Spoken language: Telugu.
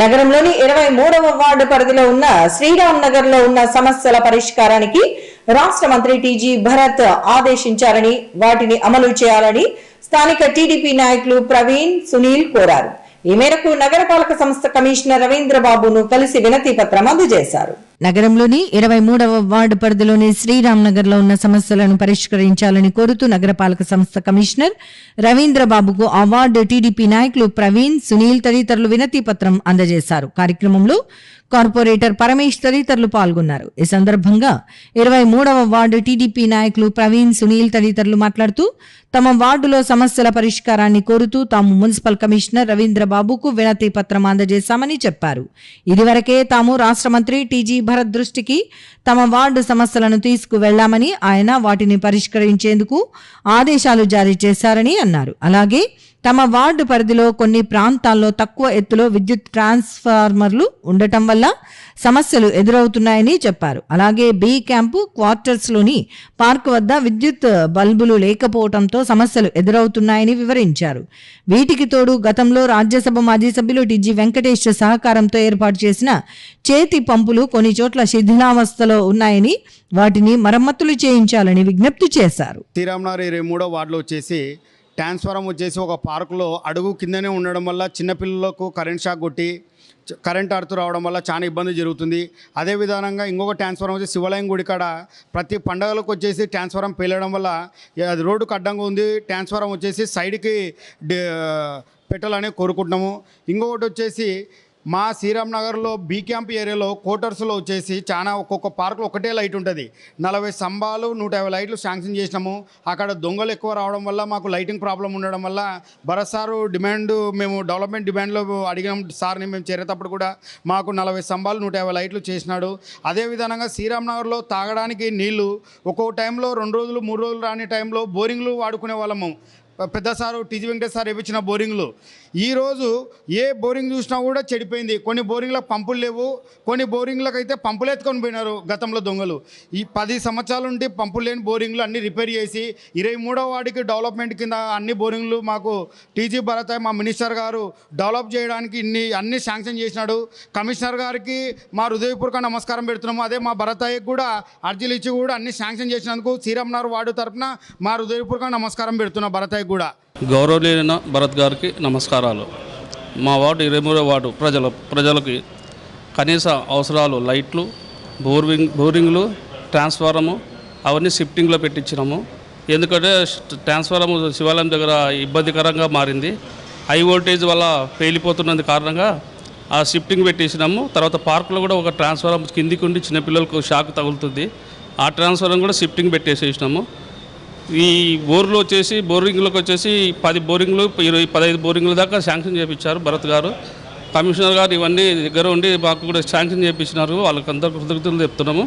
నగరంలోని ఇరవై మూడవ వార్డు పరిధిలో ఉన్న శ్రీరామ్ నగర్లో ఉన్న సమస్యల పరిష్కారానికి రాష్ట్ర మంత్రి టీజీ భరత్ ఆదేశించారని వాటిని అమలు చేయాలని స్థానిక టీడీపీ నాయకులు ప్రవీణ్ సునీల్ కోరారు. ఈ మేరకు నగరపాలక సంస్థ కమిషనర్ రవీంద్ర బాబును కలిసి వినతి పత్రం అందజేశారు. నగరంలోని ఇరవై మూడవ వార్డు పరిధిలోని శ్రీరామ్ నగర్లో ఉన్న సమస్యలను పరిష్కరించాలని కోరుతూ నగరపాలక సంస్థ కమిషనర్ రవీంద్ర బాబుకు ఆ వార్డు టీడీపీ నాయకులు ప్రవీణ్ సునీల్ తదితరులు వినతి పత్రం అందజేశారు. కార్యక్రమంలో కార్పొరేటర్ పరమేష్ తదితరులు పాల్గొన్నారు. ఈ సందర్భంగా ఇరవై మూడవ వార్డు టీడీపీ నాయకులు ప్రవీణ్ సునీల్ తదితరులు మాట్లాడుతూ తమ వార్డులో సమస్యల పరిష్కారాన్ని కోరుతూ తాము మున్సిపల్ కమిషనర్ రవీంద్ర బాబుకు వినతి పత్రం అందజేశామని చెప్పారు. ఇదివరకే తాము రాష్ట్ర మంత్రి టీజీ భరత్ దృష్టికి తమ వార్డు సమస్యలను తీసుకువెళ్ళామని ఆయన వాటిని పరిష్కరించేందుకు ఆదేశాలు జారీ చేశారని అన్నారు. అలాగే తమ వార్డు పరిధిలో కొన్ని ప్రాంతాల్లో తక్కువ ఎత్తులో విద్యుత్ ట్రాన్స్ఫార్మర్లు ఉండటం వల్ల సమస్యలు ఎదురవుతున్నాయని చెప్పారు. అలాగే బి క్యాంపు క్వార్టర్స్లోని పార్క్ వద్ద విద్యుత్ బల్బులు లేకపోవడంతో సమస్యలు ఎదురవుతున్నాయని వివరించారు. వీటికి తోడు గతంలో రాజ్యసభ మాజీ సభ్యులు టిజి వెంకటేష్ సహకారంతో ఏర్పాటు చేసిన చేతి పంపులు కొన్ని చోట్ల శిథిలావస్థలో ఉన్నాయని వాటిని మరమ్మతులు చేయించాలని విజ్ఞప్తి చేశారు. శ్రీరామనగర్ ఇరవై మూడో వార్డులో వచ్చేసి ట్రాన్స్ఫారం వచ్చేసి ఒక పార్కులో అడుగు కిందనే ఉండడం వల్ల చిన్నపిల్లలకు కరెంట్ షాక్ కొట్టి కరెంట్ అడుతూ రావడం వల్ల చాలా ఇబ్బంది జరుగుతుంది. అదే విధానంగా ఇంకొక ట్రాన్స్ఫారం వచ్చి శివాలయం గుడి కాడ ప్రతి పండగలకు వచ్చేసి ట్రాన్స్ఫారం పేలడం వల్ల అది రోడ్డుకు అడ్డంగా ఉంది. ట్రాన్స్ఫారం వచ్చేసి సైడ్కి పెట్టాలని కోరుకుంటున్నాము. ఇంకొకటి వచ్చేసి మా శ్రీరామ్ నగర్లో బీ క్యాంప్ ఏరియాలో కోటర్స్లో వచ్చేసి చాలా ఒక్కొక్క పార్కులో ఒకటే లైట్ ఉంటుంది. నలభై స్తంభాలు నూట యాభై లైట్లు శాంక్షన్ చేసినాము. అక్కడ దొంగలు ఎక్కువ రావడం వల్ల మాకు లైటింగ్ ప్రాబ్లం ఉండడం వల్ల భరత్ సారు డిమాండ్ మేము డెవలప్మెంట్ డిమాండ్లో అడిగినాం సార్ని మేము చేరేటప్పుడు కూడా మాకు నలభై స్తంభాలు నూట యాభై లైట్లు చేసినాడు. అదే విధంగా శ్రీరామ్ నగర్లో తాగడానికి నీళ్ళు ఒక్కొక్క టైంలో రెండు రోజులు మూడు రోజులు రాని టైంలో బోరింగ్లు వాడుకునే వాళ్ళము. పెద్ద సారు టీజీ వెంకటేష్ సార్ ఇవ్వచ్చిన బోరింగ్లు. ఈరోజు ఏ బోరింగ్ చూసినా కూడా చెడిపోయింది. కొన్ని బోరింగ్లకు పంపులు లేవు. కొన్ని బోరింగ్లకు అయితే పంపులు ఎత్తుకొని పోయినారు గతంలో దొంగలు. ఈ పది సంవత్సరాల నుండి పంపులు లేని బోరింగ్లు అన్ని రిపేర్ చేసి ఇరవై మూడో వాడికి డెవలప్మెంట్ కింద అన్ని బోరింగ్లు మాకు టీజీ భరత్ మా మినిస్టర్ గారు డెవలప్ చేయడానికి ఇన్ని అన్ని శాంక్షన్ చేసినాడు. కమిషనర్ గారికి మా హృదయపూర్వక నమస్కారం పెడుతున్నాము. అదే మా భరత్ కూడా అర్జీలు ఇచ్చి కూడా అన్ని శాంక్షన్ చేసినందుకు శ్రీరామ్నగర్ వార్డు తరపున మా హృదయపూర్వక నమస్కారం పెడుతున్నాం భరతయ్య కూడా. గౌరవనీయ భరత్ గారికి నమస్కారాలు. మా వార్డు ఇరవై మూడో వార్డు ప్రజల ప్రజలకి కనీస అవసరాలు లైట్లు బోరింగ్ బోరింగ్లు ట్రాన్స్ఫారము అవన్నీ షిఫ్టింగ్లో పెట్టించినాము. ఎందుకంటే ట్రాన్స్ఫారము శివాలయం దగ్గర ఇబ్బందికరంగా మారింది. హై వోల్టేజ్ వల్ల పేలిపోతున్నది కారణంగా ఆ షిఫ్టింగ్ పెట్టేసినాము. తర్వాత పార్కులో కూడా ఒక ట్రాన్స్ఫారం కిందికి ఉండి చిన్నపిల్లలకు షాక్ తగులుతుంది. ఆ ట్రాన్స్ఫారం కూడా షిఫ్టింగ్ పెట్టేసేసినాము. ఈ బోర్లు వచ్చేసి బోరింగ్లకు వచ్చేసి పది బోరింగ్లు ఇరవై పదహైదు బోరింగ్ల దాకా శాంక్షన్ చేయించారు భరత్ గారు. కమిషనర్ గారు ఇవన్నీ దగ్గర ఉండి మాకు కూడా శాంక్షన్ చేయించినారు వాళ్ళకందరూ కృతజ్ఞతలు చెప్తున్నాము.